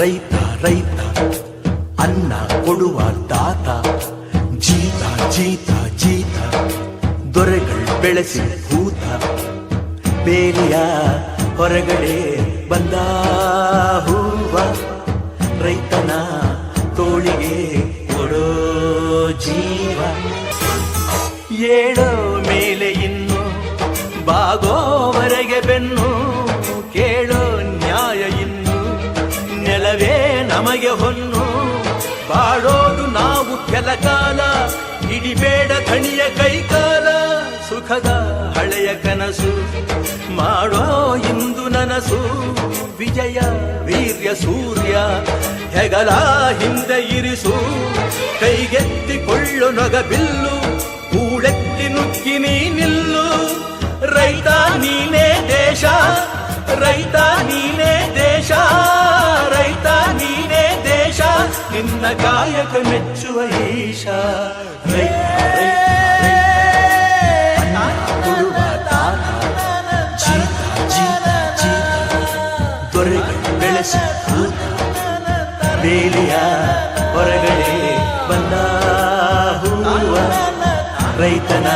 ரைத்தா ரைத்தா அண்ணா கொடுவார் தாத்தா. ஜீதா ஜீதா ஜீதா. ದೊರೆಗಳು ಬೆಳೆಸಿ ಭೂತ ಬೇಲಿಯ ಹೊರಗಡೆ ಬಂದ ಹೂವ ರೈತನ ತೋಳಿಗೆ ಕೊಡೋ ಜೀವ. ಏಳೋ ಮೇಲೆ ಇನ್ನು ಬಾಗೋವರೆಗೆ ಬೆನ್ನು, ಕೇಳೋ ನ್ಯಾಯ ಇನ್ನು, ನೆಲವೇ ನಮಗೆ ಹೊನ್ನು. ಬಾಡೋದು ನಾವು ಕೆಲ ಕಾಲ ಹಿಡಿಬೇಡ ಧಣಿಯ ಕೈಕಾಲ ಸುಖದ ಹಳೆಯ ಕನಸು. ಮಾಡೋ ಇಂದು ನನಸು. ವಿಜಯ, ವೀರ್ಯ, ಸೂರ್ಯ, ಹೆಗಲ ಹಿಂದೆ ಇರಿಸು. ಕೈಗೆತ್ತಿಕೊಳ್ಳು ನೊಗ ಬಿಲ್ಲು ಕೂಳೆತ್ತಿ ನುಗ್ಗಿ ನೀ ನಿಲ್ಲು ರೈತ ನೀನೇ ದೇಶ. ರೈತ ನೀನೇ ದೇಶ. ರೈತ ನೀನೇ ದೇಶ. ನಿನ್ನ ಕಾಯಕ ಮೆಚ್ಚುವ ಈಶ. ದೊರೆಗಳು ಬೆಳೆಸಿ ಕೂತ ಬೇಲಿಯ ಹೊರಗಡೆ ಬಂದ ಹೂವ ರೈತನ